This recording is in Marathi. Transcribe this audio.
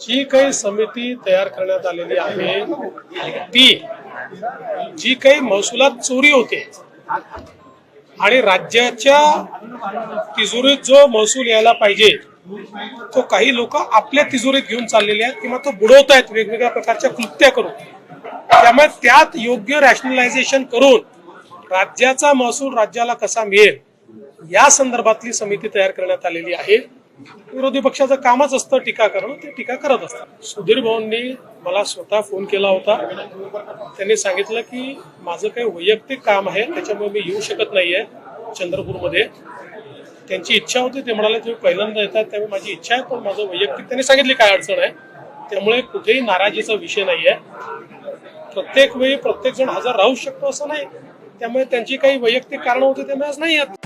जी काही समिती तयार करण्यात आलेली आहे ती जी काही महसुलात चोरी होते आणि राज्याच्या तिजोरीत जो महसूल यायला पाहिजे तो काही लोक आपल्या तिजोरीत घेऊन चाललेले आहेत किंवा तो बुडवत आहेत वेगवेगळ्या प्रकारच्या कृत्या करून. त्यामुळे त्यात योग्य रॅशनलायझेशन करून राज्याचा महसूल राज्याला कसा मिळेल या संदर्भातली समिती तयार करण्यात आलेली आहे. विरोधी पक्षाचं कामच असतं टीका करणं ते टीका करत असतात. सुधीर भाऊंनी मला स्वतः फोन केला होता. त्यांनी सांगितलं की माझं काही वैयक्तिक काम आहे त्याच्यामुळे मी येऊ शकत नाहीये चंद्रपूरमध्ये. त्यांची इच्छा होती ते म्हणाले तुम्ही पहिल्यांदा येतात त्यामुळे माझी इच्छा आहे पण माझं वैयक्तिक त्यांनी सांगितली काय अडचण आहे. त्यामुळे कुठेही नाराजीचा विषय नाहीये. प्रत्येक वेळी प्रत्येक जण हजर राहू शकतो असं नाही. त्यामुळे त्यांची काही वैयक्तिक कारण होती त्यामुळे आज नाही आहेत